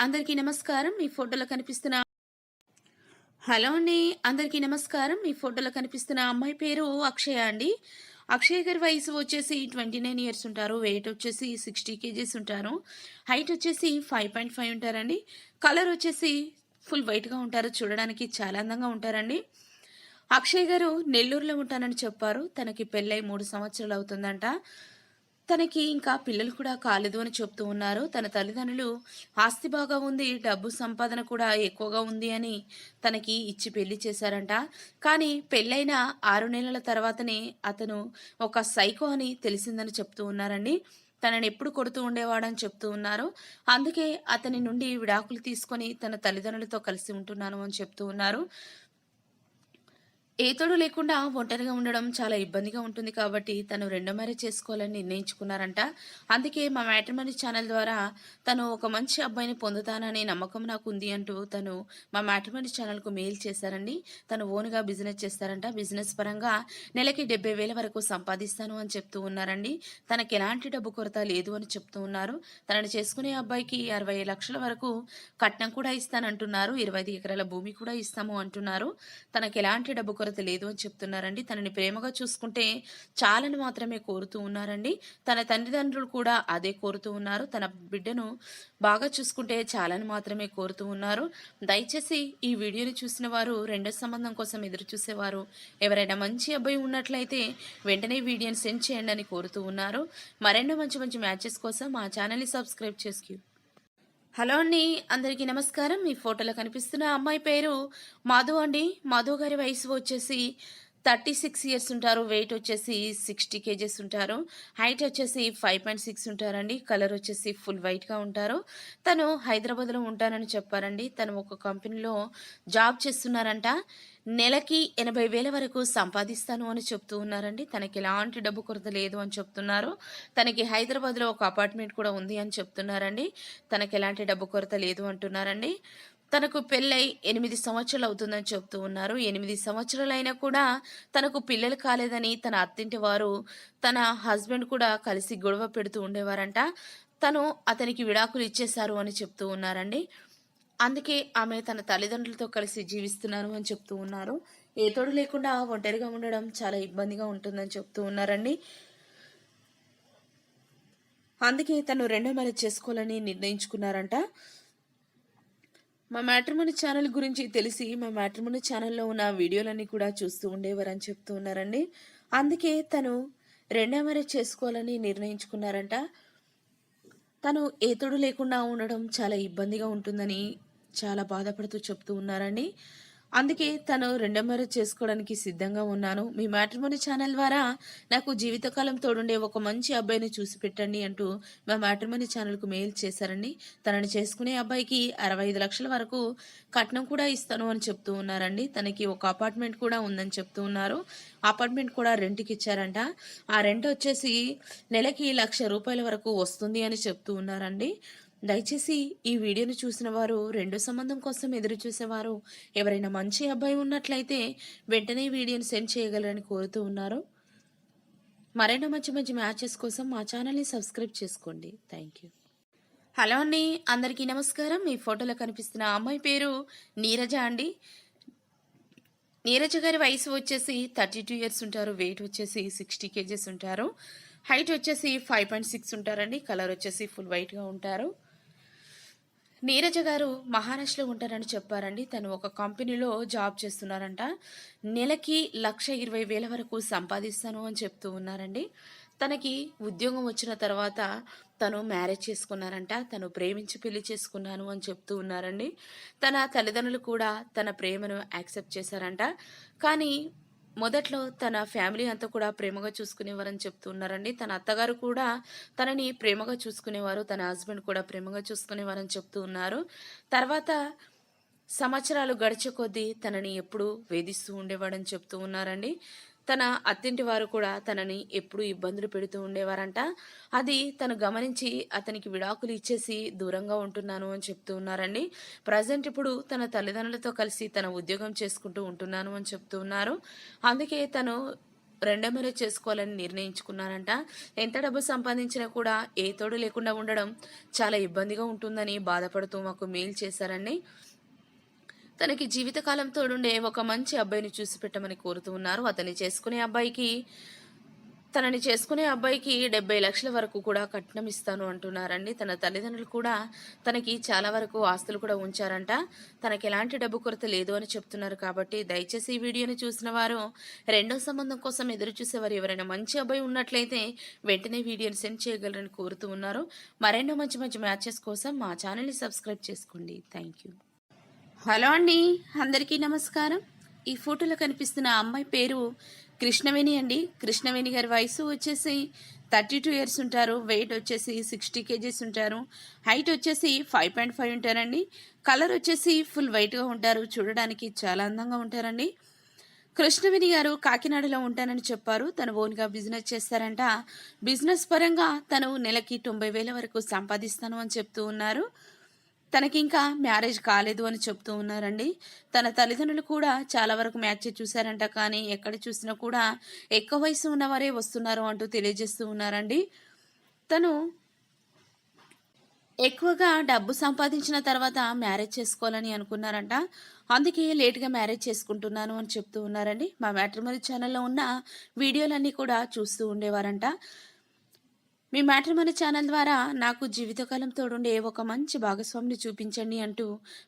అందరికీ నమస్కారం. మీ ఫోటోలో కనిపిస్తున్న హలో అండి. అందరికీ నమస్కారం. మీ ఫోటోలో కనిపిస్తున్న అమ్మాయి పేరు అక్షయ అండి. అక్షయ్ గారి వయసు వచ్చేసి ట్వంటీ నైన్ ఇయర్స్ ఉంటారు. వెయిట్ వచ్చేసి సిక్స్టీ కేజీస్ ఉంటారు. హైట్ వచ్చేసి ఫైవ్ పాయింట్ ఫైవ్ ఉంటారండి. కలర్ వచ్చేసి ఫుల్ వైట్గా ఉంటారు. చూడడానికి చాలా అందంగా ఉంటారండి. అక్షయ్ గారు నెల్లూరులో ఉంటానని చెప్పారు. తనకి పెళ్ళై మూడు సంవత్సరాలు అవుతుందంట. తనకి ఇంకా పిల్లలు కూడా కాలేదు అని చెప్తూ ఉన్నారు. తన తల్లిదండ్రులు ఆస్తి బాగా ఉంది డబ్బు సంపాదన కూడా ఎక్కువగా ఉంది అని తనకి ఇచ్చి పెళ్ళి చేశారంట. కానీ పెళ్ళైన ఆరు నెలల తర్వాతనే అతను ఒక సైకో అని తెలిసిందని చెప్తూ ఉన్నారండి. తనని ఎప్పుడు కొడుతూ ఉండేవాడని చెప్తూ ఉన్నారు. అందుకే అతని నుండి విడాకులు తీసుకొని తన తల్లిదండ్రులతో కలిసి ఉంటున్నాను అని చెప్తూ ఉన్నారు. ఏ తోడు లేకుండా ఒంటరిగా ఉండడం చాలా ఇబ్బందిగా ఉంటుంది కాబట్టి తను రెండో మ్యారేజ్ చేసుకోవాలని నిర్ణయించుకున్నారంట. అందుకే మా మ్యాట్రిమనీ ఛానల్ ద్వారా తను ఒక మంచి అబ్బాయిని పొందుతాననే నమ్మకం నాకు ఉంది అంటూ తను మా మ్యాట్రిమనీ ఛానల్కు మెయిల్ చేశారండి. తను ఓన్గా బిజినెస్ చేస్తారంట. బిజినెస్ పరంగా నెలకి డెబ్బై వేల వరకు సంపాదిస్తాను అని చెప్తూ ఉన్నారండి. తనకి ఎలాంటి డబ్బు కొరత లేదు అని చెప్తూ ఉన్నారు. తనని చేసుకునే అబ్బాయికి అరవై లక్షల వరకు కట్నం కూడా ఇస్తానంటున్నారు. ఇరవై ఐదు ఎకరాల భూమి కూడా ఇస్తాము అంటున్నారు. తనకి ఎలాంటి డబ్బు కొరత లేదు అని చెప్తున్నారండి. తనని ప్రేమగా చూసుకుంటే చాలని మాత్రమే కోరుతూ ఉన్నారండి. తన తల్లిదండ్రులు కూడా అదే కోరుతూ ఉన్నారు. తన బిడ్డను బాగా చూసుకుంటే చాలని మాత్రమే కోరుతూ ఉన్నారు. దయచేసి ఈ వీడియోని చూసిన వారు రెండో సంబంధం కోసం ఎదురు చూసేవారు ఎవరైనా మంచి అబ్బాయి ఉన్నట్లయితే వెంటనే వీడియోని సెండ్ చేయండి అని కోరుతూ ఉన్నారు. మరెన్నో మంచి మంచి మ్యాచెస్ కోసం మా ఛానల్ని సబ్స్క్రైబ్ చేసుకు హలో అండి అందరికీ నమస్కారం. మీ ఫోటోలో కనిపిస్తున్న అమ్మాయి పేరు మాధు అండి. మాధు గారి వయసు వచ్చేసి థర్టీ సిక్స్ ఇయర్స్ ఉంటారు. వెయిట్ వచ్చేసి సిక్స్టీ కేజెస్ ఉంటారు. హైట్ వచ్చేసి ఫైవ్ పాయింట్ సిక్స్ ఉంటారండి. కలర్ వచ్చేసి ఫుల్ వైట్గా ఉంటారు. తను హైదరాబాద్లో ఉంటానని చెప్పారండి. తను ఒక కంపెనీలో జాబ్ చేస్తున్నారంట. నెలకి ఎనభై వేల వరకు సంపాదిస్తాను అని చెప్తూ ఉన్నారండి. తనకి ఎలాంటి డబ్బు కొరత లేదు అని చెప్తున్నారు. తనకి హైదరాబాద్లో ఒక అపార్ట్మెంట్ కూడా ఉంది అని చెప్తున్నారండి. తనకి ఎలాంటి డబ్బు కొరత లేదు అంటున్నారండి. తనకు పెళ్ళై ఎనిమిది సంవత్సరాలు అవుతుందని చెప్తూ ఉన్నారు. ఎనిమిది సంవత్సరాలైనా కూడా తనకు పిల్లలు కాలేదని తన అత్తింటి వారు తన హస్బెండ్ కూడా కలిసి గొడవ పెడుతూ ఉండేవారంట. తను అతనికి విడాకులు ఇచ్చేశారు అని చెప్తూ ఉన్నారండి. అందుకే ఆమె తన తల్లిదండ్రులతో కలిసి జీవిస్తున్నాను అని చెప్తూ ఉన్నారు. ఏ తోడు లేకుండా ఒంటరిగా ఉండడం చాలా ఇబ్బందిగా ఉంటుందని చెప్తూ ఉన్నారండి. అందుకే తను రెండో మ్యారేజ్ చేసుకోవాలని నిర్ణయించుకున్నారంట. మా మ్యాట్రిమోని ఛానల్ గురించి తెలిసి మా మ్యాట్రిమోని ఛానల్లో ఉన్న వీడియోలన్నీ కూడా చూస్తూ ఉండేవారని చెప్తూ ఉన్నారండి. అందుకే తను రెండో మ్యారేజ్ చేసుకోవాలని నిర్ణయించుకున్నారంట. తను ఏతుడు లేకుండా ఉండడం చాలా ఇబ్బందిగా ఉంటుందని చాలా బాధపడుతూ చెప్తూ ఉన్నారండి. అందుకే తను రెండో మ్యారేజ్ చేసుకోవడానికి సిద్ధంగా ఉన్నాను. మీ మ్యాట్రిమోని ఛానల్ ద్వారా నాకు జీవితకాలం తోడుండే ఒక మంచి అబ్బాయిని చూసి పెట్టండి అంటూ మా మ్యాట్రిమోని ఛానల్కు మెయిల్ చేశారండి. తనని చేసుకునే అబ్బాయికి అరవై ఐదు లక్షల వరకు కట్నం కూడా ఇస్తాను అని చెప్తూ ఉన్నారండి. తనకి ఒక అపార్ట్మెంట్ కూడా ఉందని చెప్తూ ఉన్నారు. అపార్ట్మెంట్ కూడా రెంట్కి ఇచ్చారంట. ఆ రెంట్ వచ్చేసి నెలకి లక్ష రూపాయల వరకు వస్తుంది అని చెప్తూ ఉన్నారండి. దయచేసి ఈ వీడియోను చూసిన వారు రెండో సంబంధం కోసం ఎదురు చూసేవారు ఎవరైనా మంచి అబ్బాయి ఉన్నట్లయితే వెంటనే వీడియోని సెండ్ చేయగలరని కోరుతూ ఉన్నారు మరైనా మంచి మంచి మ్యాచెస్ కోసం మా ఛానల్ని సబ్స్క్రైబ్ చేసుకోండి. థ్యాంక్ యూ హలో అండి అందరికీ నమస్కారం. మీ ఫోటోలో కనిపిస్తున్న అమ్మాయి పేరు నీరజ అండి. నీరజ గారి వయసు వచ్చేసి థర్టీ టూ ఇయర్స్ ఉంటారు వెయిట్ వచ్చేసి సిక్స్టీ కేజెస్ ఉంటారు హైట్ వచ్చేసి ఫైవ్ పాయింట్ సిక్స్ ఉంటారండి కలర్ వచ్చేసి ఫుల్ వైట్గా ఉంటారు. నీరజ గారు మహారాష్ట్రలో ఉంటారని చెప్పారండి. తను ఒక కంపెనీలో జాబ్ చేస్తున్నారంట. నెలకి లక్ష ఇరవై వేల వరకు సంపాదిస్తాను అని చెప్తూ ఉన్నారండి. తనకి ఉద్యోగం వచ్చిన తర్వాత తను మ్యారేజ్ చేసుకున్నారంట. తను ప్రేమించి పెళ్ళి చేసుకున్నాను అని చెప్తూ ఉన్నారండి. తన తల్లిదండ్రులు కూడా తన ప్రేమను యాక్సెప్ట్ చేశారంట. కానీ మొదట్లో తన ఫ్యామిలీ అంతా కూడా ప్రేమగా చూసుకునేవారని చెప్తున్నారండి తన అత్తగారు కూడా తనని ప్రేమగా చూసుకునేవారు తన హస్బెండ్ కూడా ప్రేమగా చూసుకునేవారని చెప్తూ ఉన్నారు. తర్వాత సంవత్సరాలు గడిచే కొద్దీ తనని ఎప్పుడూ వేధిస్తూ ఉండేవాడని చెప్తూ ఉన్నారండి. తన అత్తింటి వారు కూడా తనని ఎప్పుడూ ఇబ్బందులు పెడుతూ ఉండేవారంట. అది తను గమనించి అతనికి విడాకులు ఇచ్చేసి దూరంగా ఉంటున్నాను అని చెప్తూ ఉన్నారండి. ప్రజెంట్ ఇప్పుడు తన తల్లిదండ్రులతో కలిసి తన ఉద్యోగం చేసుకుంటూ ఉంటున్నాను అని చెప్తూ ఉన్నారు. అందుకే తను రెండో మ్యారేజ్ చేసుకోవాలని నిర్ణయించుకున్నారంట. ఎంత డబ్బు సంపాదించినా కూడా ఏ తోడు లేకుండా ఉండడం చాలా ఇబ్బందిగా ఉంటుందని బాధపడుతూ మాకు మెయిల్ చేశారండి. తనకి జీవితకాలం తోడుండే ఒక మంచి అబ్బాయిని చూసి పెట్టమని కోరుతూ ఉన్నారు. అతన్ని చేసుకునే అబ్బాయికి తనని చేసుకునే అబ్బాయికి డెబ్బై లక్షల వరకు కూడా కట్నం ఇస్తాను అంటున్నారండి. తన తల్లిదండ్రులు కూడా తనకి చాలా వరకు ఆస్తులు కూడా ఉంచారంట. తనకి ఎలాంటి డబ్బు కొరత లేదు అని చెప్తున్నారు కాబట్టి దయచేసి ఈ వీడియోని చూసిన వారు రెండో సంబంధం కోసం ఎదురు చూసేవారు ఎవరైనా మంచి అబ్బాయి ఉన్నట్లయితే వెంటనే వీడియోని సెండ్ చేయగలరని కోరుతూ ఉన్నారు. మరెన్నో మంచి మంచి మ్యాచెస్ కోసం మా ఛానల్ని సబ్స్క్రైబ్ చేసుకోండి. Thank you. హలో అండి అందరికీ నమస్కారం. ఈ ఫోటోలో కనిపిస్తున్న అమ్మాయి పేరు కృష్ణవేణి అండి. కృష్ణవేణి గారి వయసు వచ్చేసి థర్టీ టూ ఇయర్స్ ఉంటారు. వెయిట్ వచ్చేసి సిక్స్టీ కేజీస్ ఉంటారు. హైట్ వచ్చేసి ఫైవ్ పాయింట్ ఫైవ్ ఉంటారండి. కలర్ వచ్చేసి ఫుల్ వైట్గా ఉంటారు. చూడడానికి చాలా అందంగా ఉంటారండి. కృష్ణవేణి గారు కాకినాడలో ఉంటానని చెప్పారు. తను ఓన్గా బిజినెస్ చేస్తారంట. బిజినెస్ పరంగా తను నెలకి తొంభై వేల వరకు సంపాదిస్తాను అని చెప్తూ ఉన్నారు. తనకి ఇంకా మ్యారేజ్ కాలేదు అని చెప్తూ ఉన్నారండి. తన తల్లిదండ్రులు కూడా చాలా వరకు మ్యాచ్ చూశారంట. కానీ ఎక్కడ చూసినా కూడా ఎక్కువ వయసు ఉన్నవారే వస్తున్నారు అంటూ తెలియజేస్తూ ఉన్నారండి. తను ఎక్కువగా డబ్బు సంపాదించిన తర్వాత మ్యారేజ్ చేసుకోవాలని అనుకున్నారంట. అందుకే లేట్గా మ్యారేజ్ చేసుకుంటున్నాను అని చెప్తూ ఉన్నారండి. మా మ్యాట్రిమరీ ఛానల్లో ఉన్న వీడియోలన్నీ కూడా చూస్తూ ఉండేవారంట. మీ మ్యాట్రిమోని ఛానల్ ద్వారా నాకు జీవితకాలం తోడుండే ఒక మంచి భాగస్వామిని చూపించండి అంటూ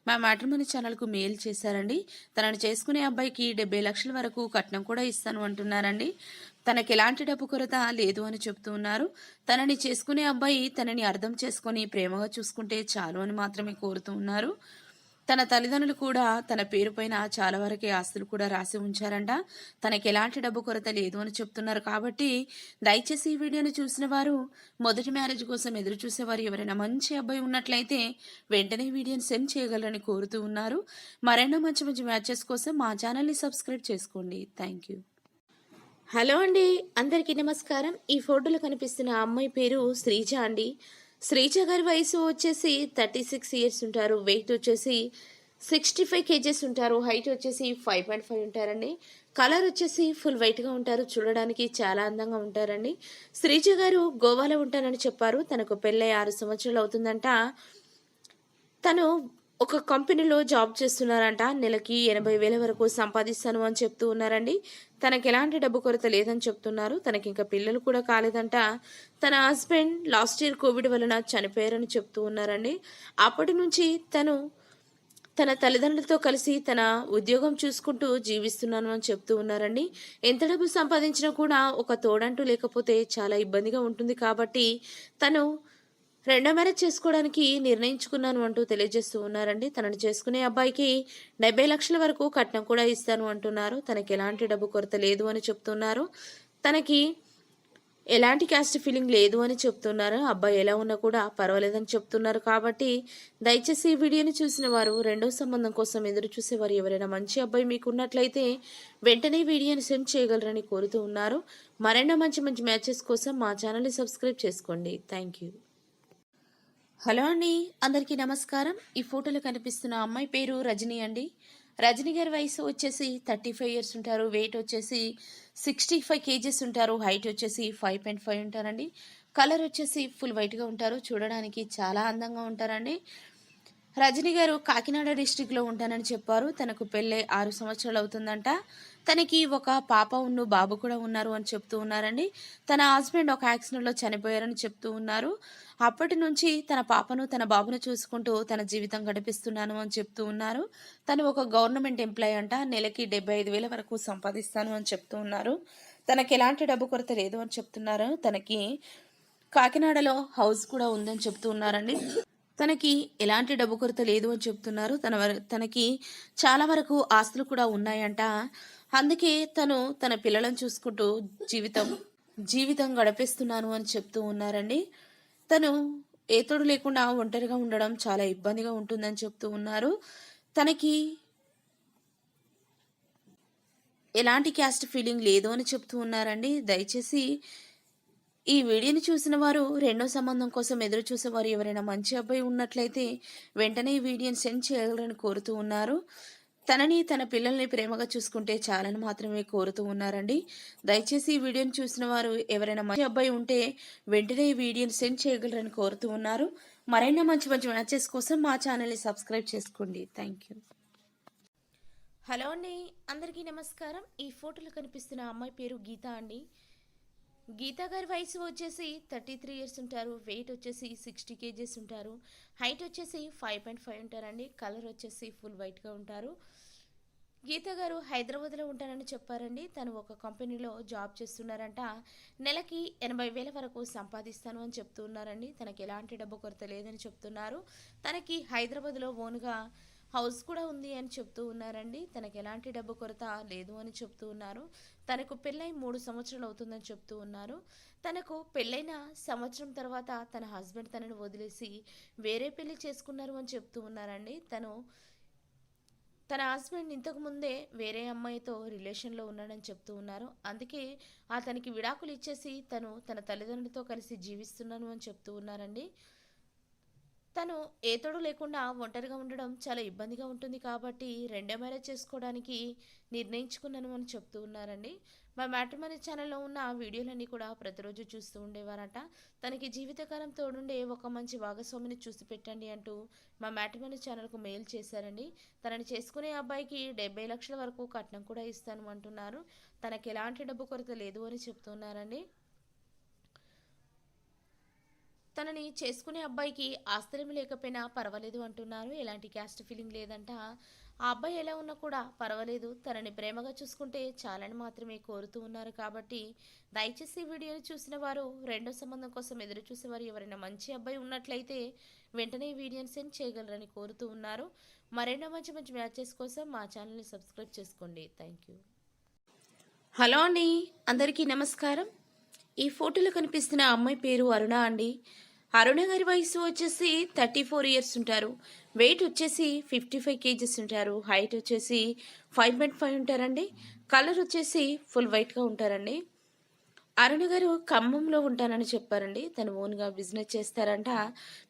మా మ్యాట్రిమోని ఛానల్కు మెయిల్ చేశారండి. తనను చేసుకునే అబ్బాయికి డెబ్బై లక్షల వరకు కట్నం కూడా ఇస్తాను అంటున్నారండి. తనకి ఎలాంటి డబ్బు కొరత లేదు అని చెప్తూ ఉన్నారు. తనని చేసుకునే అబ్బాయి తనని అర్థం చేసుకొని ప్రేమగా చూసుకుంటే చాలు అని మాత్రమే కోరుతూ ఉన్నారు. తన తల్లిదండ్రులు కూడా తన పేరుపైన చాలా వరకే ఆస్తులు కూడా రాసి ఉంచారంట. తనకి ఎలాంటి డబ్బు కొరత లేదు అని చెప్తున్నారు కాబట్టి దయచేసి ఈ వీడియోని చూసిన వారు మొదటి మ్యారేజ్ కోసం ఎదురు చూసేవారు ఎవరైనా మంచి అబ్బాయి ఉన్నట్లయితే వెంటనే వీడియోని సెండ్ చేయగలరని కోరుతూ ఉన్నారు. మరెన్నో మంచి మంచి మ్యాచెస్ కోసం మా ఛానల్ని సబ్స్క్రైబ్ చేసుకోండి. Thank you. హలో అండి అందరికీ నమస్కారం. ఈ ఫోటోలో కనిపిస్తున్న అమ్మాయి పేరు శ్రీజ అండి. శ్రీజ గారి వయసు వచ్చేసి థర్టీ సిక్స్ ఇయర్స్ ఉంటారు. వెయిట్ వచ్చేసి సిక్స్టీ ఫైవ్ కేజెస్ ఉంటారు. హైట్ వచ్చేసి ఫైవ్ పాయింట్ ఫైవ్ ఉంటారండి. కలర్ వచ్చేసి ఫుల్ వైట్గా ఉంటారు. చూడడానికి చాలా అందంగా ఉంటారండి. శ్రీజ గారు గోవాలో ఉంటానని చెప్పారు. తనకు పెళ్ళై ఆరు సంవత్సరాలు అవుతుందంట. తను ఒక కంపెనీలో జాబ్ చేస్తున్నారంట. నెలకి ఎనభై వేల వరకు సంపాదిస్తాను అని చెప్తూ ఉన్నారండి. తనకి ఎలాంటి డబ్బు కొరత లేదని చెప్తున్నారు. తనకి ఇంకా పిల్లలు కూడా కాలేదంట. తన హస్బెండ్ లాస్ట్ ఇయర్ కోవిడ్ వలన చనిపోయారని చెప్తూ ఉన్నారండి. అప్పటి నుంచి తను తన తల్లిదండ్రులతో కలిసి తన ఉద్యోగం చూసుకుంటూ జీవిస్తున్నాను అని చెప్తూ ఉన్నారండి. ఎంత డబ్బు సంపాదించినా కూడా ఒక తోడంటూ లేకపోతే చాలా ఇబ్బందిగా ఉంటుంది కాబట్టి తను రెండో మ్యారేజ్ చేసుకోవడానికి నిర్ణయించుకున్నాను అంటూ తెలియజేస్తూ ఉన్నారండి. తనను చేసుకునే అబ్బాయికి డెబ్బై లక్షల వరకు కట్నం కూడా ఇస్తాను అంటున్నారు. తనకి ఎలాంటి డబ్బు కొరత లేదు అని చెప్తున్నారు. తనకి ఎలాంటి క్యాస్ట్ ఫీలింగ్ లేదు అని చెప్తున్నారు. అబ్బాయి ఎలా ఉన్నా కూడా పర్వాలేదని చెప్తున్నారు. కాబట్టి దయచేసి ఈ వీడియోని చూసిన వారు రెండో సంబంధం కోసం ఎదురు చూసేవారు ఎవరైనా మంచి అబ్బాయి మీకు ఉన్నట్లయితే వెంటనే వీడియోని సెండ్ చేయగలరని కోరుతూ ఉన్నారు. మరెన్నో మంచి మంచి మ్యాచెస్ కోసం మా ఛానల్ని సబ్స్క్రైబ్ చేసుకోండి. Thank you. హలో అండి అందరికీ నమస్కారం. ఈ ఫోటోలో కనిపిస్తున్న అమ్మాయి పేరు రజనీ అండి. రజనీ గారి వయసు వచ్చేసి థర్టీ ఫైవ్ ఇయర్స్ ఉంటారు వెయిట్ వచ్చేసి సిక్స్టీ ఫైవ్ కేజీస్ ఉంటారు హైట్ వచ్చేసి ఫైవ్ పాయింట్ ఫైవ్ ఉంటారండి. కలర్ వచ్చేసి ఫుల్ వైట్గా ఉంటారు చూడడానికి చాలా అందంగా ఉంటారండి. రజనీ గారు కాకినాడ డిస్టిక్లో ఉంటానని చెప్పారు. తనకు పెళ్ళే ఆరు సంవత్సరాలు అవుతుందంట. తనకి ఒక పాప ఉన్ను బాబు కూడా ఉన్నారు అని చెప్తూ ఉన్నారండి. తన హస్బెండ్ ఒక యాక్సిడెంట్లో చనిపోయారని చెప్తూ ఉన్నారు. అప్పటి నుంచి తన పాపను తన బాబును చూసుకుంటూ తన జీవితం గడిపిస్తున్నాను అని చెప్తూ ఉన్నారు. తను ఒక గవర్నమెంట్ ఎంప్లాయ్ అంట. నెలకి డెబ్బై ఐదు వేల వరకు సంపాదిస్తాను అని చెప్తూ ఉన్నారు. తనకి ఎలాంటి డబ్బు కొరత లేదు అని చెప్తున్నారు. తనకి కాకినాడలో హౌస్ కూడా ఉందని చెప్తూ ఉన్నారండి. తనకి ఎలాంటి డబ్బు కొరత లేదు అని చెప్తున్నారు. తన తనకి చాలా వరకు ఆస్తులు కూడా ఉన్నాయంట. అందుకే తను తన పిల్లలను చూసుకుంటూ జీవితం జీవితం గడిపేస్తున్నాను అని చెప్తూ ఉన్నారండి. తను ఏతోడు లేకుండా ఒంటరిగా ఉండడం చాలా ఇబ్బందిగా ఉంటుందని చెప్తూ ఉన్నారు. తనకి ఎలాంటి క్యాస్ట్ ఫీలింగ్ లేదు అని చెప్తూ ఉన్నారండి. దయచేసి ఈ వీడియోని చూసిన వారు రెండో సంబంధం కోసం ఎదురు చూసేవారు ఎవరైనా మంచి అబ్బాయి ఉన్నట్లయితే వెంటనే ఈ వీడియోని సెండ్ చేయగలరని కోరుతూ ఉన్నారు. తనని తన పిల్లల్ని ప్రేమగా చూసుకుంటే చాలని మాత్రమే కోరుతూ ఉన్నారండి. దయచేసి ఈ వీడియోని చూసిన వారు ఎవరైనా మంచి అబ్బాయి ఉంటే వెంటనే ఈ వీడియోని సెండ్ చేయగలరని కోరుతూ ఉన్నారు. మరైనా మంచి మంచి మ్యాచెస్ కోసం మా ఛానల్ని సబ్స్క్రైబ్ చేసుకోండి. థ్యాంక్ యూ హలో అండి. అందరికీ నమస్కారం. ఈ ఫోటోలో కనిపిస్తున్న అమ్మాయి పేరు గీత అండి. గీతా గారి వయసు వచ్చేసి థర్టీ త్రీ ఇయర్స్ ఉంటారు వెయిట్ వచ్చేసి సిక్స్టీ కేజీస్ ఉంటారు హైట్ వచ్చేసి ఫైవ్ పాయింట్ ఫైవ్ ఉంటారండి కలర్ వచ్చేసి ఫుల్ వైట్గా ఉంటారు. గీత గారు హైదరాబాద్లో ఉంటానని చెప్పారండి. తను ఒక కంపెనీలో జాబ్ చేస్తున్నారంట. నెలకి ఎనభై వేల వరకు సంపాదిస్తాను అని చెప్తున్నారండి. తనకి ఎలాంటి డబ్బు కొరత లేదని చెప్తున్నారు. తనకి హైదరాబాద్లో ఓన్గా హౌస్ కూడా ఉంది అని చెప్తూ ఉన్నారండి. తనకు ఎలాంటి డబ్బు కొరత లేదు అని చెప్తూ ఉన్నారు. తనకు పెళ్ళై మూడు సంవత్సరాలు అవుతుందని చెప్తూ ఉన్నారు. తనకు పెళ్ళైన సంవత్సరం తర్వాత తన హస్బెండ్ తనను వదిలేసి వేరే పెళ్ళి చేసుకున్నారు అని చెప్తూ ఉన్నారండి. తను తన హస్బెండ్ ఇంతకు ముందే వేరే అమ్మాయితో రిలేషన్లో ఉన్నాడని చెప్తూ ఉన్నారు. అందుకే అతనికి విడాకులు ఇచ్చేసి తను తన తల్లిదండ్రులతో కలిసి జీవిస్తున్నాను అని చెప్తూ ఉన్నారండి. తను ఏ తోడు లేకుండా ఒంటరిగా ఉండడం చాలా ఇబ్బందిగా ఉంటుంది కాబట్టి రెండో మ్యారేజ్ చేసుకోవడానికి నిర్ణయించుకున్నాను అని చెప్తూ ఉన్నారండి. మా మ్యాట్రిమనీ ఛానల్లో ఉన్న వీడియోలన్నీ కూడా ప్రతిరోజు చూస్తూ ఉండేవారట. తనకి జీవితకాలం తోడుండే ఒక మంచి భాగస్వామిని చూసి పెట్టండి అంటూ మా మ్యాట్రిమనీ ఛానల్కు మెయిల్ చేశారండి. తనని చేసుకునే అబ్బాయికి డెబ్బై లక్షల వరకు కట్నం కూడా ఇస్తాను అంటున్నారు. తనకి ఎలాంటి డబ్బు కొరత లేదు అని చెప్తున్నారండి తనని చేసుకునే అబ్బాయికి ఆశ్చర్యం లేకపోయినా పర్వాలేదు అంటున్నారు. ఎలాంటి క్యాస్ట్ ఫీలింగ్ లేదంట. ఆ అబ్బాయి ఎలా ఉన్నా కూడా పర్వాలేదు. తనని ప్రేమగా చూసుకుంటే చాలని మాత్రమే కోరుతూ ఉన్నారు కాబట్టి దయచేసి వీడియోని చూసిన వారు రెండో సంబంధం కోసం ఎదురు చూసేవారు ఎవరైనా మంచి అబ్బాయి ఉన్నట్లయితే వెంటనే వీడియోని సెండ్ చేయగలరని కోరుతూ ఉన్నారు. మరెన్నో మంచి మంచి మ్యాచెస్ కోసం మా ఛానల్ని సబ్స్క్రైబ్ చేసుకోండి. థ్యాంక్ యూ హలో అండి. అందరికీ నమస్కారం. ఈ ఫోటోలో కనిపిస్తున్న అమ్మాయి పేరు అరుణ అండి. అరుణ గారి వయసు వచ్చేసి థర్టీ ఫోర్ ఇయర్స్ ఉంటారు. వెయిట్ వచ్చేసి ఫిఫ్టీ ఫైవ్ కేజీస్ ఉంటారు. హైట్ వచ్చేసి ఫైవ్ పాయింట్ ఫైవ్ ఉంటారండి. కలర్ వచ్చేసి ఫుల్ వైట్గా ఉంటారండి. అరుణ గారు ఖమ్మంలో ఉంటానని చెప్పారండి. తను ఓన్గా బిజినెస్ చేస్తారంట.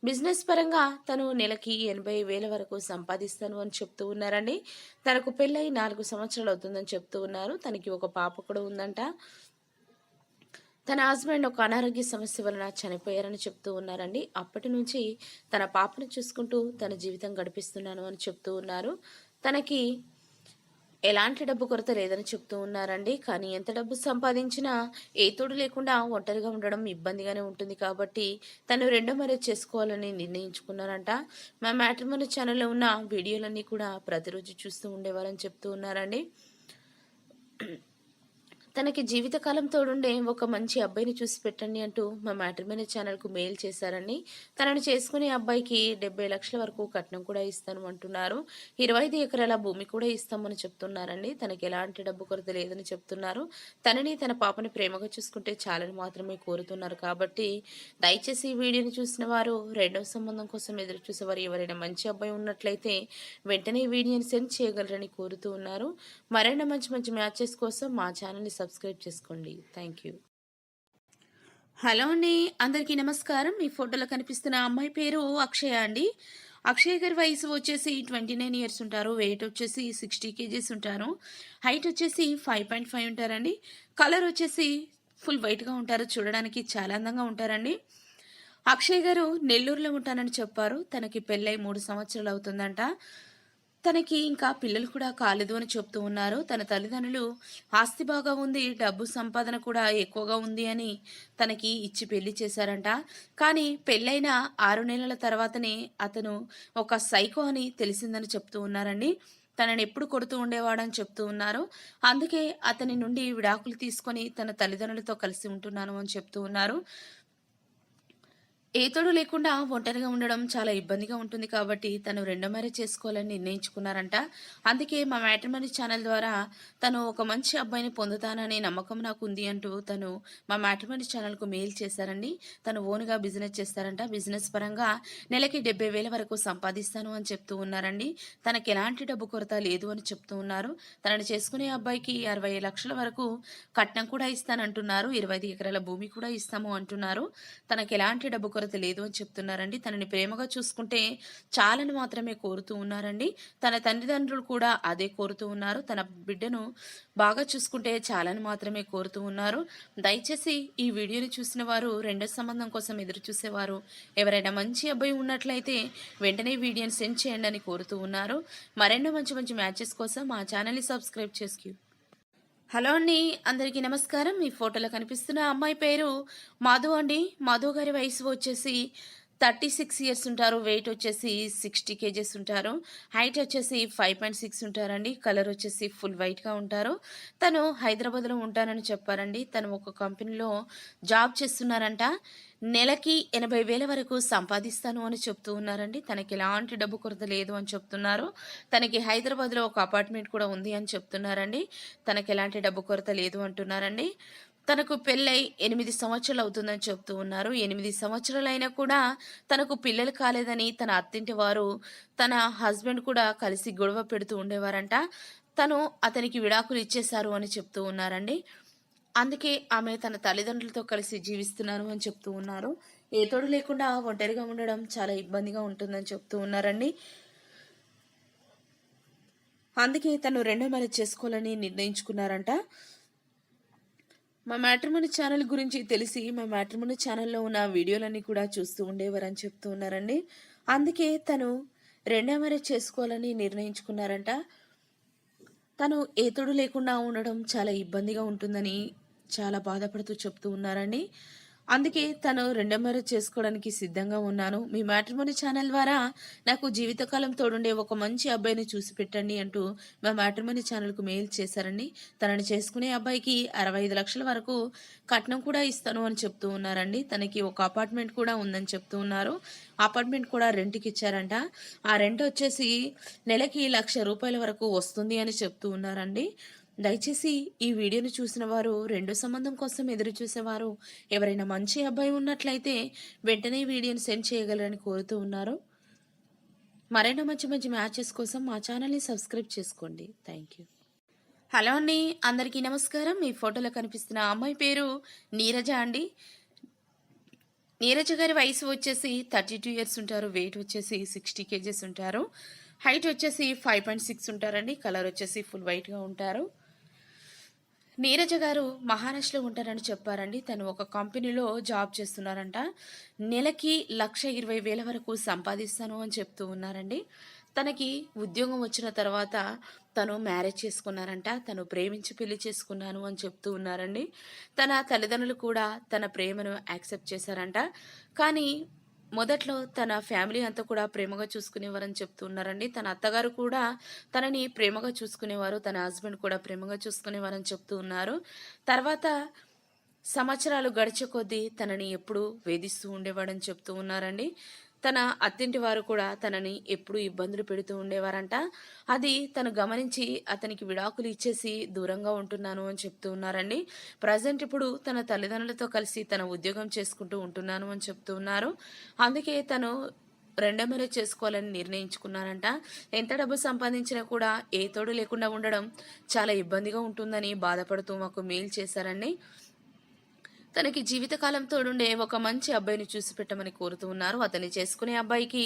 బిజినెస్ పరంగా తను నెలకి ఎనభై వేల వరకు సంపాదిస్తాను అని చెప్తూ ఉన్నారండి. తనకు పెళ్ళై నాలుగు సంవత్సరాలు అవుతుందని చెప్తూ ఉన్నారు. తనకి ఒక పాప కూడా ఉందంట. తన హస్బెండ్ ఒక అనారోగ్య సమస్య వలన చనిపోయారని చెప్తూ ఉన్నారండి. అప్పటి నుంచి తన పాపను చూసుకుంటూ తన జీవితం గడిపిస్తున్నాను అని చెప్తూ ఉన్నారు. తనకి ఎలాంటి డబ్బు కొరత లేదని చెప్తూ ఉన్నారండి. కానీ ఎంత డబ్బు సంపాదించినా ఏ తోడు లేకుండా ఒంటరిగా ఉండడం ఇబ్బందిగానే ఉంటుంది కాబట్టి తను రెండో మ్యారేజ్ చేసుకోవాలని నిర్ణయించుకున్నారంట. మా మ్యాట్రిమోని ఛానల్లో ఉన్న వీడియోలన్నీ కూడా ప్రతిరోజు చూస్తూ ఉండేవారని చెప్తూ ఉన్నారండి. తనకి జీవితకాలం తోడుండే ఒక మంచి అబ్బాయిని చూసి పెట్టండి అంటూ మా మ్యాట్రిమనీ ఛానల్కు మెయిల్ చేశారండి. తనను చేసుకునే అబ్బాయికి డెబ్బై లక్షల వరకు కట్నం కూడా ఇస్తాను అంటున్నారు. ఇరవై ఐదు ఎకరాల భూమి కూడా ఇస్తామని చెప్తున్నారండి. తనకి ఎలాంటి డబ్బు కొరత లేదని చెప్తున్నారు. తనని తన పాపని ప్రేమగా చూసుకుంటే చాలని మాత్రమే కోరుతున్నారు కాబట్టి దయచేసి ఈ వీడియోని చూసిన వారు రెండవ సంబంధం కోసం ఎదురు చూసేవారు ఎవరైనా మంచి అబ్బాయి ఉన్నట్లయితే వెంటనే ఈ వీడియోని సెండ్ చేయగలరని కోరుతూ ఉన్నారు. మరైనా మంచి మంచి మ్యాచెస్ కోసం మా ఛానల్ని సబ్స్క్రైబ్ చేసుకోండి. Thank you. హలో అండి. అందరికీ నమస్కారం. ఈ ఫోటోలో కనిపిస్తున్న అమ్మాయి పేరు అక్షయ అండి. అక్షయ్ గారి వయసు వచ్చేసి ట్వంటీ నైన్ ఇయర్స్ ఉంటారు. వెయిట్ వచ్చేసి సిక్స్టీ కేజీస్ ఉంటారు. హైట్ వచ్చేసి ఫైవ్ పాయింట్ ఫైవ్ ఉంటారండి. కలర్ వచ్చేసి ఫుల్ వైట్గా ఉంటారు. చూడడానికి చాలా అందంగా ఉంటారండి. అక్షయ్ గారు నెల్లూరులో ఉంటానని చెప్పారు. తనకి పెళ్ళై మూడు సంవత్సరాలు అవుతుందంట. తనకి ఇంకా పిల్లలు కూడా కాలేదు అని చెప్తూ ఉన్నారు. తన తల్లిదండ్రులు ఆస్తి బాగా ఉంది డబ్బు సంపాదన కూడా ఎక్కువగా ఉంది అని తనకి ఇచ్చి పెళ్ళి చేశారంట. కానీ పెళ్ళైన ఆరు నెలల తర్వాతనే అతను ఒక సైకో అని తెలిసిందని చెప్తూ ఉన్నారండి. తనని ఎప్పుడు కొడుతూ ఉండేవాడని చెప్తూ ఉన్నారు. అందుకే అతని నుండి విడాకులు తీసుకొని తన తల్లిదండ్రులతో కలిసి ఉంటున్నాను అని చెప్తూ ఉన్నారు. ఏ తోడు లేకుండా ఒంటరిగా ఉండడం చాలా ఇబ్బందిగా ఉంటుంది కాబట్టి తను రెండో మ్యారేజ్ చేసుకోవాలని నిర్ణయించుకున్నారంట. అందుకే మా మ్యాట్రిమనీ ఛానల్ ద్వారా తను ఒక మంచి అబ్బాయిని పొందుతాననే నమ్మకం నాకు ఉంది అంటూ తను మా మ్యాట్రిమనీ ఛానల్కు మెయిల్ చేశారండి. తను ఓన్గా బిజినెస్ చేస్తారంట. బిజినెస్ పరంగా నెలకి డెబ్బై వేల వరకు సంపాదిస్తాను అని చెప్తూ ఉన్నారండి. తనకి ఎలాంటి డబ్బు కొరత లేదు అని చెప్తూ ఉన్నారు. తనని చేసుకునే అబ్బాయికి అరవై లక్షల వరకు కట్నం కూడా ఇస్తానంటున్నారు. ఇరవై ఐదు ఎకరాల భూమి కూడా ఇస్తాము అంటున్నారు. తనకి ఎలాంటి డబ్బు కొరత లేదు అని చెప్తున్నారండి. తనని ప్రేమగా చూసుకుంటే చాలని మాత్రమే కోరుతూ ఉన్నారండి. తన తల్లిదండ్రులు కూడా అదే కోరుతూ ఉన్నారు. తన బిడ్డను బాగా చూసుకుంటే చాలని మాత్రమే కోరుతూ ఉన్నారు. దయచేసి ఈ వీడియోని చూసిన వారు రెండో సంబంధం కోసం ఎదురు చూసేవారు ఎవరైనా మంచి అబ్బాయి ఉన్నట్లయితే వెంటనే వీడియోని సెండ్ చేయండి అని కోరుతూ ఉన్నారు. మరెన్నో మంచి మంచి మ్యాచెస్ కోసం మా ఛానల్ని సబ్స్క్రైబ్ చేసుకు. హలో అండి అందరికీ నమస్కారం. మీ ఫోటోలో కనిపిస్తున్న అమ్మాయి పేరు మధు అండి. మధు గారి వయసు వచ్చేసి థర్టీ సిక్స్ ఇయర్స్ ఉంటారు. వెయిట్ వచ్చేసి సిక్స్టీ కేజెస్ ఉంటారు. హైట్ వచ్చేసి ఫైవ్ పాయింట్ సిక్స్ ఉంటారండి. కలర్ వచ్చేసి ఫుల్ వైట్గా ఉంటారు. తను హైదరాబాద్లో ఉంటానని చెప్పారండి. తను ఒక కంపెనీలో జాబ్ చేస్తున్నారంట. నెలకి ఎనభై వేల వరకు సంపాదిస్తాను అని చెప్తూ ఉన్నారండి. తనకి ఎలాంటి డబ్బు కొరత లేదు అని చెప్తున్నారు. తనకి హైదరాబాద్లో ఒక అపార్ట్మెంట్ కూడా ఉంది అని చెప్తున్నారండి. తనకి ఎలాంటి డబ్బు కొరత లేదు అంటున్నారండి. తనకు పెళ్ళై ఎనిమిది సంవత్సరాలు అవుతుందని చెప్తూ ఉన్నారు. ఎనిమిది సంవత్సరాలైనా కూడా తనకు పిల్లలు కాలేదని తన అత్తింటి వారు తన హస్బెండ్ కూడా కలిసి గొడవ పెడుతూ ఉండేవారంట. తను అతనికి విడాకులు ఇచ్చేశారు అని చెప్తూ ఉన్నారండి. అందుకే ఆమె తన తల్లిదండ్రులతో కలిసి జీవిస్తున్నాను అని చెప్తూ ఉన్నారు. ఏ తోడు లేకుండా ఒంటరిగా ఉండడం చాలా ఇబ్బందిగా ఉంటుందని చెప్తూ ఉన్నారండి. అందుకే తను రెండో మ్యారేజ్ చేసుకోవాలని నిర్ణయించుకున్నారంట. మా మ్యాట్రిమోని ఛానల్ గురించి తెలిసి మా మ్యాట్రిమోని ఛానల్లో ఉన్న వీడియోలన్నీ కూడా చూస్తూ ఉండేవారని చెప్తూ ఉన్నారండి. అందుకే తను రెండో మ్యారేజ్ చేసుకోవాలని నిర్ణయించుకున్నారంట. తను ఏతుడు లేకుండా ఉండడం చాలా ఇబ్బందిగా ఉంటుందని చాలా బాధపడుతూ చెప్తూ ఉన్నారండి. అందుకే తను రెండో మ్యారేజ్ చేసుకోవడానికి సిద్ధంగా ఉన్నాను. మీ మ్యాట్రిమోని ఛానల్ ద్వారా నాకు జీవితకాలం తోడుండే ఒక మంచి అబ్బాయిని చూసి పెట్టండి అంటూ మా మ్యాట్రిమోని ఛానల్కు మెయిల్ చేశారండి. తనని చేసుకునే అబ్బాయికి అరవై ఐదు లక్షల వరకు కట్నం కూడా ఇస్తాను అని చెప్తూ ఉన్నారండి. తనకి ఒక అపార్ట్మెంట్ కూడా ఉందని చెప్తూ ఉన్నారు. అపార్ట్మెంట్ కూడా రెంట్కి ఇచ్చారంట. ఆ రెంట్ వచ్చేసి నెలకి లక్ష రూపాయల వరకు వస్తుంది అని చెప్తూ ఉన్నారండి. దయచేసి ఈ వీడియోను చూసిన వారు రెండో సంబంధం కోసం ఎదురు చూసేవారు ఎవరైనా మంచి అబ్బాయి ఉన్నట్లయితే వెంటనే వీడియోను సెండ్ చేయగలరని కోరుతూ ఉన్నారు. మరైనా మంచి మంచి మ్యాచెస్ కోసం మా ఛానల్ని సబ్స్క్రైబ్ చేసుకోండి. థ్యాంక్ యూ హలో అండి అందరికీ నమస్కారం. మీ ఫోటోలో కనిపిస్తున్న అమ్మాయి పేరు నీరజ అండి. నీరజ గారి వయసు వచ్చేసి థర్టీ టూ ఇయర్స్ ఉంటారు వెయిట్ వచ్చేసి సిక్స్టీ కేజెస్ ఉంటారు. హైట్ వచ్చేసి ఫైవ్ పాయింట్ సిక్స్ ఉంటారండి కలర్ వచ్చేసి ఫుల్ వైట్గా ఉంటారు. నీరజ గారు మహారాష్ట్రలో ఉంటారని చెప్పారండి. తను ఒక కంపెనీలో జాబ్ చేస్తున్నారంట. నెలకి లక్ష ఇరవై వేల వరకు సంపాదిస్తాను అని చెప్తూ ఉన్నారండి. తనకి ఉద్యోగం వచ్చిన తర్వాత తను మ్యారేజ్ చేసుకున్నారంట. తను ప్రేమించి పెళ్ళి చేసుకున్నాను అని చెప్తూ ఉన్నారండి. తన తల్లిదండ్రులు కూడా తన ప్రేమను యాక్సెప్ట్ చేశారంట. కానీ మొదట్లో తన ఫ్యామిలీ అంతా కూడా ప్రేమగా చూసుకునేవారని చెప్తున్నారండి. తన అత్తగారు కూడా తనని ప్రేమగా చూసుకునేవారు తన హస్బెండ్ కూడా ప్రేమగా చూసుకునేవారని చెప్తూ ఉన్నారు తర్వాత సంవత్సరాలు గడిచే కొద్దీ తనని ఎప్పుడూ వేధిస్తూ ఉండేవాడని చెప్తూ ఉన్నారండి. తన అత్తింటి వారు కూడా తనని ఎప్పుడూ ఇబ్బందులు పెడుతూ ఉండేవారంట. అది తను గమనించి అతనికి విడాకులు ఇచ్చేసి దూరంగా ఉంటున్నాను అని చెప్తూ ఉన్నారండి. ప్రజెంట్ ఇప్పుడు తన తల్లిదండ్రులతో కలిసి తన ఉద్యోగం చేసుకుంటూ ఉంటున్నాను అని చెప్తూ ఉన్నారు. అందుకే తను రెండో మ్యారేజ్ చేసుకోవాలని నిర్ణయించుకున్నారంట. ఎంత డబ్బు సంపాదించినా కూడా ఏ తోడు లేకుండా ఉండడం చాలా ఇబ్బందిగా ఉంటుందని బాధపడుతూ మాకు మెయిల్ చేశారండి. తనకి జీవితకాలం తోడుండే ఒక మంచి అబ్బాయిని చూసి పెట్టమని కోరుతూ ఉన్నారు. అతన్ని చేసుకునే అబ్బాయికి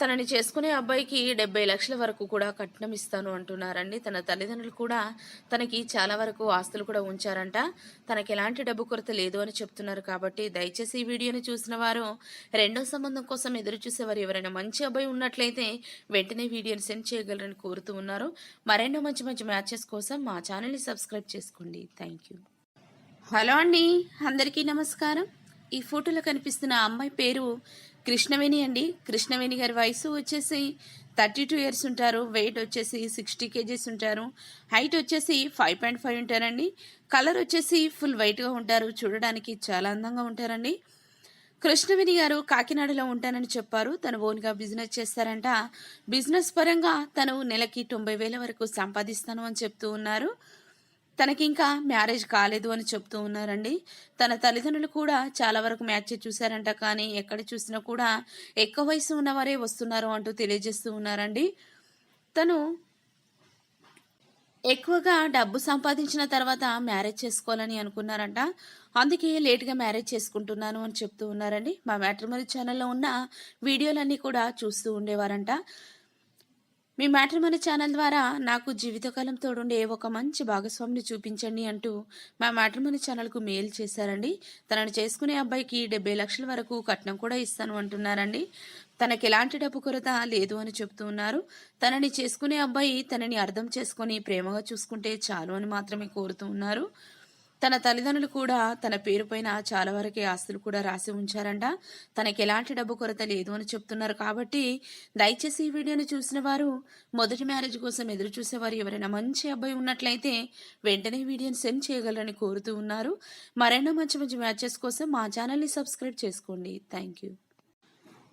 తనని చేసుకునే అబ్బాయికి డెబ్బై లక్షల వరకు కూడా కట్నం ఇస్తాను అంటున్నారండి. తన తల్లిదండ్రులు కూడా తనకి చాలా వరకు ఆస్తులు కూడా ఉంచారంట. తనకి ఎలాంటి డబ్బు కొరత లేదు అని చెప్తున్నారు కాబట్టి దయచేసి ఈ వీడియోని చూసిన వారు రెండో సంబంధం కోసం ఎదురు చూసేవారు ఎవరైనా మంచి అబ్బాయి ఉన్నట్లయితే వెంటనే వీడియోని సెండ్ చేయగలరని కోరుతూ ఉన్నారు. మరెన్నో మంచి మంచి మ్యాచెస్ కోసం మా ఛానల్ని సబ్స్క్రైబ్ చేసుకోండి. Thank you. హలో అండి అందరికీ నమస్కారం. ఈ ఫోటోలో కనిపిస్తున్న అమ్మాయి పేరు కృష్ణవేణి అండి. కృష్ణవేణి గారి వయసు వచ్చేసి థర్టీ టూ ఇయర్స్ ఉంటారు. వెయిట్ వచ్చేసి సిక్స్టీ కేజీస్ ఉంటారు. హైట్ వచ్చేసి ఫైవ్ పాయింట్ ఫైవ్ ఉంటారండి. కలర్ వచ్చేసి ఫుల్ వైట్గా ఉంటారు. చూడడానికి చాలా అందంగా ఉంటారండి. కృష్ణవేణి గారు కాకినాడలో ఉంటానని చెప్పారు. తను ఓన్గా బిజినెస్ చేస్తారంట. బిజినెస్ పరంగా తను నెలకి తొంభై వేల వరకు సంపాదిస్తాను అని చెప్తూ ఉన్నారు. తనకి ఇంకా మ్యారేజ్ కాలేదు అని చెప్తూ ఉన్నారండి. తన తల్లిదండ్రులు కూడా చాలా వరకు మ్యాచ్ చూశారంట. కానీ ఎక్కడ చూసినా కూడా ఎక్కువ వయసు ఉన్నవారే వస్తున్నారు అంటూ తెలియజేస్తూ ఉన్నారండి. తను ఎక్కువగా డబ్బు సంపాదించిన తర్వాత మ్యారేజ్ చేసుకోవాలని అనుకున్నారంట. అందుకే లేట్గా మ్యారేజ్ చేసుకుంటున్నాను అని చెప్తూ ఉన్నారండి. మా మ్యాట్రిమరీ ఛానల్లో ఉన్న వీడియోలన్నీ కూడా చూస్తూ ఉండేవారంట. మీ మ్యాట్రిమోనీ ఛానల్ ద్వారా నాకు జీవితకాలం తోడుండే ఒక మంచి భాగస్వామిని చూపించండి అంటూ మా మ్యాట్రిమోనీ ఛానల్కు మెయిల్ చేశారండి. తనని చేసుకునే అబ్బాయికి డెబ్బై లక్షల వరకు కట్నం కూడా ఇస్తాను అంటున్నారండి. తనకి ఎలాంటి డబ్బు కొరత లేదు అని చెప్తూ ఉన్నారు. తనని చేసుకునే అబ్బాయి తనని అర్థం చేసుకొని ప్రేమగా చూసుకుంటే చాలు అని మాత్రమే కోరుతూ ఉన్నారు. తన తల్లిదండ్రులు కూడా తన పేరుపైన చాలా వరకే ఆస్తులు కూడా రాసి ఉంచారంట. తనకి ఎలాంటి డబ్బు కొరత లేదు అని చెప్తున్నారు కాబట్టి దయచేసి ఈ వీడియోని చూసిన వారు మొదటి మ్యారేజ్ కోసం ఎదురు చూసేవారు ఎవరైనా మంచి అబ్బాయి ఉన్నట్లయితే వెంటనే వీడియోని సెండ్ చేయగలరని కోరుతూ ఉన్నారు. మరెన్నో మంచి మంచి మ్యాచెస్ కోసం మా ఛానల్ని సబ్స్క్రైబ్ చేసుకోండి. థ్యాంక్ యూ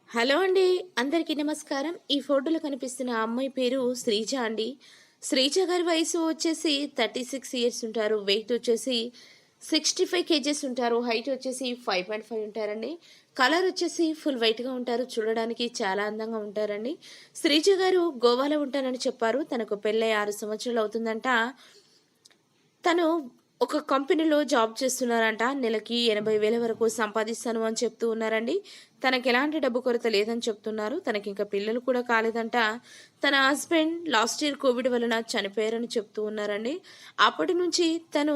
హలో అండి అందరికీ నమస్కారం. ఈ ఫోటోలో కనిపిస్తున్న అమ్మాయి పేరు శ్రీజ అండి. శ్రీజ గారి వయసు వచ్చేసి థర్టీ సిక్స్ ఇయర్స్ ఉంటారు. వెయిట్ వచ్చేసి సిక్స్టీ ఫైవ్ కేజెస్ ఉంటారు. హైట్ వచ్చేసి ఫైవ్ పాయింట్ ఫైవ్ ఉంటారండి. కలర్ వచ్చేసి ఫుల్ వైట్గా ఉంటారు. చూడడానికి చాలా అందంగా ఉంటారండి. శ్రీజ గారు గోవాలో ఉంటానని చెప్పారు. తనకు పెళ్ళై ఆరు సంవత్సరాలు అవుతుందంట. తను ఒక కంపెనీలో జాబ్ చేస్తున్నారంట. నెలకి ఎనభై వేల వరకు సంపాదిస్తాను అని చెప్తూ ఉన్నారండి. తనకి ఎలాంటి డబ్బు కొరత లేదని చెప్తున్నారు. తనకి ఇంకా పిల్లలు కూడా కాలేదంట. తన హస్బెండ్ లాస్ట్ ఇయర్ కోవిడ్ వలన చనిపోయారని చెప్తూ ఉన్నారండి. అప్పటి నుంచి తను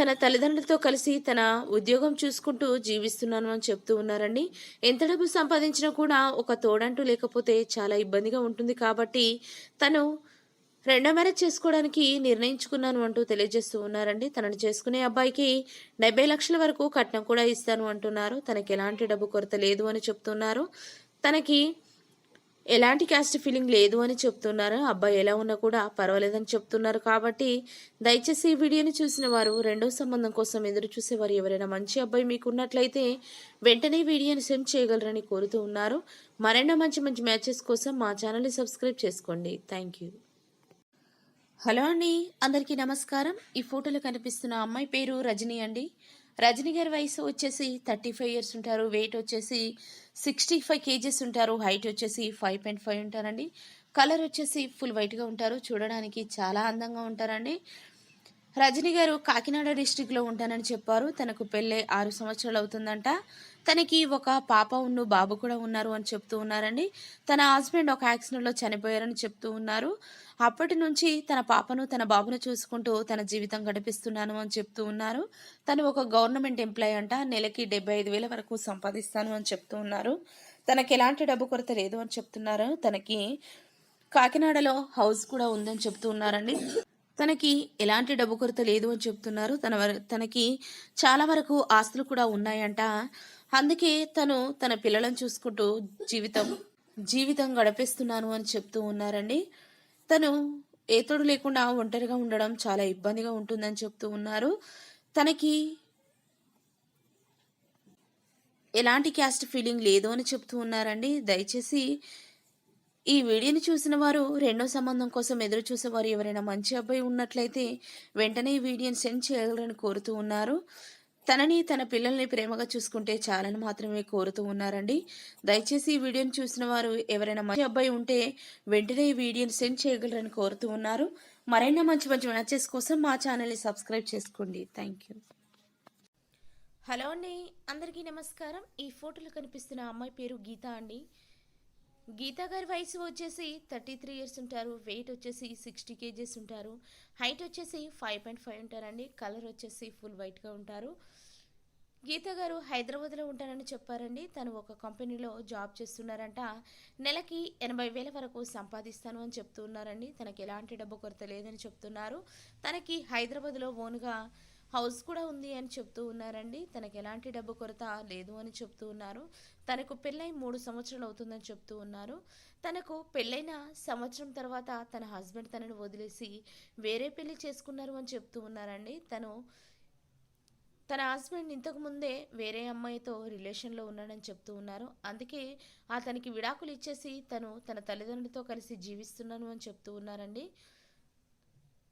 తన తల్లిదండ్రులతో కలిసి తన ఉద్యోగం చూసుకుంటూ జీవిస్తున్నాను అని చెప్తూ ఉన్నారండి. ఎంత డబ్బు సంపాదించినా కూడా ఒక తోడంటూ లేకపోతే చాలా ఇబ్బందిగా ఉంటుంది. కాబట్టి తను రెండో మ్యారేజ్ చేసుకోవడానికి నిర్ణయించుకున్నాను అంటూ తెలియజేస్తూ ఉన్నారండి. తనను చేసుకునే అబ్బాయికి డెబ్బై లక్షల వరకు కట్నం కూడా ఇస్తాను అంటున్నారు. తనకి ఎలాంటి డబ్బు కొరత లేదు అని చెప్తున్నారు. తనకి ఎలాంటి క్యాస్ట్ ఫీలింగ్ లేదు అని చెప్తున్నారు. అబ్బాయి ఎలా ఉన్నా కూడా పర్వాలేదని చెప్తున్నారు కాబట్టి దయచేసి ఈ వీడియోని చూసిన వారు రెండో సంబంధం కోసం ఎదురు చూసేవారు ఎవరైనా మంచి అబ్బాయి మీకు ఉన్నట్లయితే వెంటనే వీడియోని సెండ్ చేయగలరని కోరుతూ ఉన్నారు. మరెన్నో మంచి మంచి మ్యాచెస్ కోసం మా ఛానల్ని సబ్స్క్రైబ్ చేసుకోండి. Thank you. హలో అండి అందరికీ నమస్కారం. ఈ ఫోటోలో కనిపిస్తున్న అమ్మాయి పేరు రజనీ అండి. రజనీ గారి వయసు వచ్చేసి థర్టీ ఫైవ్ ఇయర్స్ ఉంటారు వెయిట్ వచ్చేసి సిక్స్టీ ఫైవ్ కేజెస్ ఉంటారు హైట్ వచ్చేసి ఫైవ్ పాయింట్ ఫైవ్ ఉంటారండి. కలర్ వచ్చేసి ఫుల్ వైట్గా ఉంటారు చూడడానికి చాలా అందంగా ఉంటారండి. రజనీ గారు కాకినాడ డిస్టిక్లో ఉంటానని చెప్పారు తనకు పెళ్ళే ఆరు సంవత్సరాలు అవుతుందంట. తనకి ఒక పాప ఉన్ను బాబు కూడా ఉన్నారు అని చెప్తూ ఉన్నారండి. తన హస్బెండ్ ఒక యాక్సిడెంట్లో చనిపోయారని చెప్తూ ఉన్నారు. అప్పటి నుంచి తన పాపను తన బాబును చూసుకుంటూ తన జీవితం గడిపిస్తున్నాను అని చెప్తూ ఉన్నారు. తను ఒక గవర్నమెంట్ ఎంప్లాయ్ అంట నెలకి డెబ్బై ఐదు వేల వరకు సంపాదిస్తాను అని చెప్తూ ఉన్నారు. తనకి ఎలాంటి డబ్బు కొరత లేదు అని చెప్తున్నారు. తనకి కాకినాడలో హౌస్ కూడా ఉందని చెప్తూ ఉన్నారండి. తనకి ఎలాంటి డబ్బు కొరత లేదు అని చెప్తున్నారు. తన తనకి చాలా వరకు ఆస్తులు కూడా ఉన్నాయంట. అందుకే తను తన పిల్లలను చూసుకుంటూ జీవితం జీవితం గడిపేస్తున్నాను అని చెప్తూ ఉన్నారండి. తను ఏతోడు లేకుండా ఒంటరిగా ఉండడం చాలా ఇబ్బందిగా ఉంటుందని చెప్తూ ఉన్నారు. తనకి ఎలాంటి క్యాస్ట్ ఫీలింగ్ లేదు అని చెప్తూ ఉన్నారండి. దయచేసి ఈ వీడియోని చూసిన వారు రెండో సంబంధం కోసం ఎదురు చూసేవారు ఎవరైనా మంచి అబ్బాయి ఉన్నట్లయితే వెంటనే ఈ వీడియోని సెండ్ చేయగలరని కోరుతూ ఉన్నారు. తనని తన పిల్లల్ని ప్రేమగా చూసుకుంటే చాలని మాత్రమే కోరుతూ ఉన్నారండి. దయచేసి ఈ వీడియోని చూసిన వారు ఎవరైనా మంచి అబ్బాయి ఉంటే వెంటనే ఈ వీడియోని సెండ్ చేయగలరని కోరుతూ ఉన్నారు. మరైనా మంచి మంచి మ్యాచెస్ కోసం మా ఛానల్ని సబ్స్క్రైబ్ చేసుకోండి. థ్యాంక్ యూ హలో అండి అందరికీ నమస్కారం. ఈ ఫోటోలో కనిపిస్తున్న అమ్మాయి పేరు గీత అండి. గీత గారి వయసు వచ్చేసి థర్టీ త్రీ ఇయర్స్ ఉంటారు వెయిట్ వచ్చేసి సిక్స్టీ కేజీస్ ఉంటారు హైట్ వచ్చేసి ఫైవ్ పాయింట్ ఫైవ్ ఉంటారండి కలర్ వచ్చేసి ఫుల్ వైట్గా ఉంటారు. గీత గారు హైదరాబాద్లో ఉంటానని చెప్పారండి తను ఒక కంపెనీలో జాబ్ చేస్తున్నారంట నెలకి ఎనభై వేల వరకు సంపాదిస్తాను అని చెప్తున్నారండి తనకి ఎలాంటి డబ్బు కొరత లేదని చెప్తున్నారు. తనకి హైదరాబాద్లో ఓన్గా హౌస్ కూడా ఉంది అని చెప్తూ ఉన్నారండి. తనకి ఎలాంటి డబ్బు కొరత లేదు అని చెప్తూ ఉన్నారు. తనకు పెళ్ళై మూడు సంవత్సరాలు అవుతుందని చెప్తూ ఉన్నారు. తనకు పెళ్ళైన సంవత్సరం తర్వాత తన హస్బెండ్ తనను వదిలేసి వేరే పెళ్ళి చేసుకున్నారు అని చెప్తూ ఉన్నారండి. తను తన హస్బెండ్ ఇంతకు ముందే వేరే అమ్మాయితో రిలేషన్లో ఉన్నాడని చెప్తూ ఉన్నారు. అందుకే అతనికి విడాకులు ఇచ్చేసి తను తన తల్లిదండ్రులతో కలిసి జీవిస్తున్నాను అని చెప్తూ ఉన్నారండి.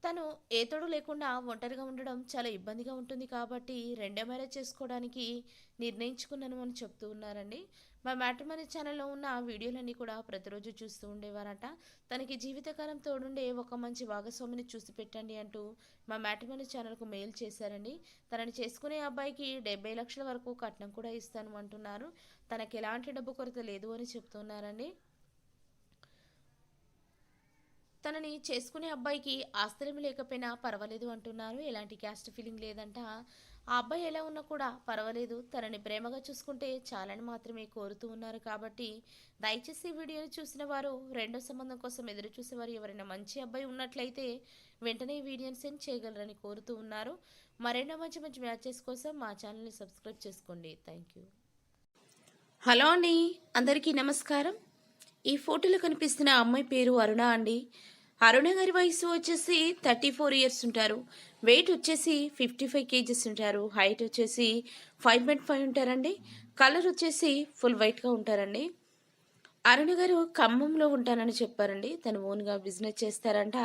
తను ఏ తోడు లేకుండా ఒంటరిగా ఉండడం చాలా ఇబ్బందిగా ఉంటుంది కాబట్టి రెండో మ్యారేజ్ చేసుకోవడానికి నిర్ణయించుకున్నాను అని చెప్తూ ఉన్నారండి. మా మ్యాట్రిమనీ ఛానల్లో ఉన్న వీడియోలన్నీ కూడా ప్రతిరోజు చూస్తూ ఉండేవారట. తనకి జీవితకాలం తోడుండే ఒక మంచి భాగస్వామిని చూసి పెట్టండి అంటూ మా మ్యాట్రిమనీ ఛానల్కు మెయిల్ చేశారండి. తనని చేసుకునే అబ్బాయికి డెబ్బై లక్షల వరకు కట్నం కూడా ఇస్తాను అంటున్నారు. తనకి ఎలాంటి డబ్బు కొరత లేదు అని చెప్తున్నారండి తనని చేసుకునే అబ్బాయికి ఆశ్చర్యం లేకపోయినా పర్వాలేదు అంటున్నారు. ఎలాంటి క్యాస్ట్ ఫీలింగ్ లేదంట. ఆ అబ్బాయి ఎలా ఉన్నా కూడా పర్వాలేదు. తనని ప్రేమగా చూసుకుంటే చాలని మాత్రమే కోరుతూ ఉన్నారు కాబట్టి దయచేసి వీడియోని చూసిన వారు రెండో సంబంధం కోసం ఎదురు చూసేవారు ఎవరైనా మంచి అబ్బాయి ఉన్నట్లయితే వెంటనే వీడియోని సెండ్ చేయగలరని కోరుతూ ఉన్నారు. మరెన్నో మంచి మంచి మ్యాచెస్ కోసం మా ఛానల్ని సబ్స్క్రైబ్ చేసుకోండి. Thank you. హలో అండి. అందరికీ నమస్కారం. ఈ ఫోటోలో కనిపిస్తున్న అమ్మాయి పేరు అరుణ అండి. అరుణ గారి వయసు వచ్చేసి థర్టీ ఫోర్ ఇయర్స్ ఉంటారు. వెయిట్ వచ్చేసి ఫిఫ్టీ ఫైవ్ కేజెస్ ఉంటారు. హైట్ వచ్చేసి ఫైవ్ పాయింట్ ఫైవ్ ఉంటారండి. కలర్ వచ్చేసి ఫుల్ వైట్గా ఉంటారండి. అరుణ గారు ఖమ్మంలో ఉంటానని చెప్పారండి. తను ఓన్గా బిజినెస్ చేస్తారంట.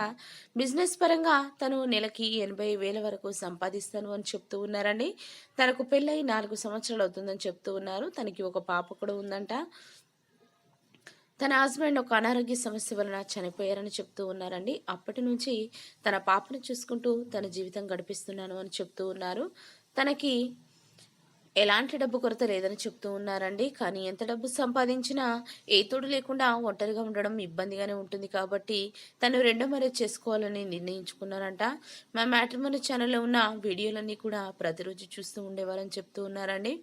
బిజినెస్ పరంగా తను నెలకి ఎనభై వేల వరకు సంపాదిస్తాను అని చెప్తూ ఉన్నారండి. తనకు పెళ్ళై నాలుగు సంవత్సరాలు అవుతుందని చెప్తూ ఉన్నారు. తనకి ఒక పాప కూడా ఉందంట. తన హస్బెండ్ ఒక అనారోగ్య సమస్య వలన చనిపోయారని చెప్తూ ఉన్నారండి. అప్పటి నుంచి తన పాపను చూసుకుంటూ తన జీవితం గడిపిస్తున్నాను అని చెప్తూ ఉన్నారు. తనకి ఎలాంటి డబ్బు కొరత లేదని చెప్తూ ఉన్నారండి. కానీ ఎంత డబ్బు సంపాదించినా ఏ తోడు లేకుండా ఒంటరిగా ఉండడం ఇబ్బందిగానే ఉంటుంది కాబట్టి తను రెండో మ్యారేజ్ చేసుకోవాలని నిర్ణయించుకున్నారంట. మా మ్యాట్రిమోని ఛానల్లో ఉన్న వీడియోలన్నీ కూడా ప్రతిరోజు చూస్తూ ఉండేవారని చెప్తూ ఉన్నారండి.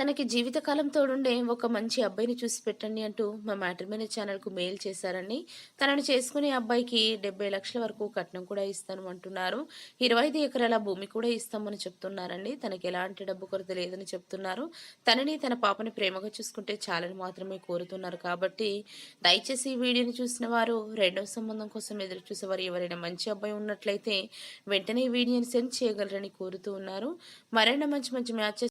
తనకి జీవితకాలం తోడుండే ఒక మంచి అబ్బాయిని చూసి పెట్టండి అంటూ మా మ్యాట్రిమోనీ ఛానల్కు మెయిల్ చేశారని తనను చేసుకునే అబ్బాయికి డెబ్బై లక్షల వరకు కట్నం కూడా ఇస్తాను అంటున్నారు. ఇరవై ఐదు ఎకరాల భూమి కూడా ఇస్తామని చెప్తున్నారండి. తనకి ఎలాంటి డబ్బు కొరత లేదని చెప్తున్నారు. తనని తన పాపని ప్రేమగా చూసుకుంటే చాలని మాత్రమే కోరుతున్నారు కాబట్టి దయచేసి ఈ వీడియోని చూసిన వారు రెండవ సంబంధం కోసం ఎదురు చూసేవారు ఎవరైనా మంచి అబ్బాయి ఉన్నట్లయితే వెంటనే ఈ వీడియోని సెండ్ చేయగలరని కోరుతూ ఉన్నారు. మరైనా మంచి మంచి మ్యాచెస్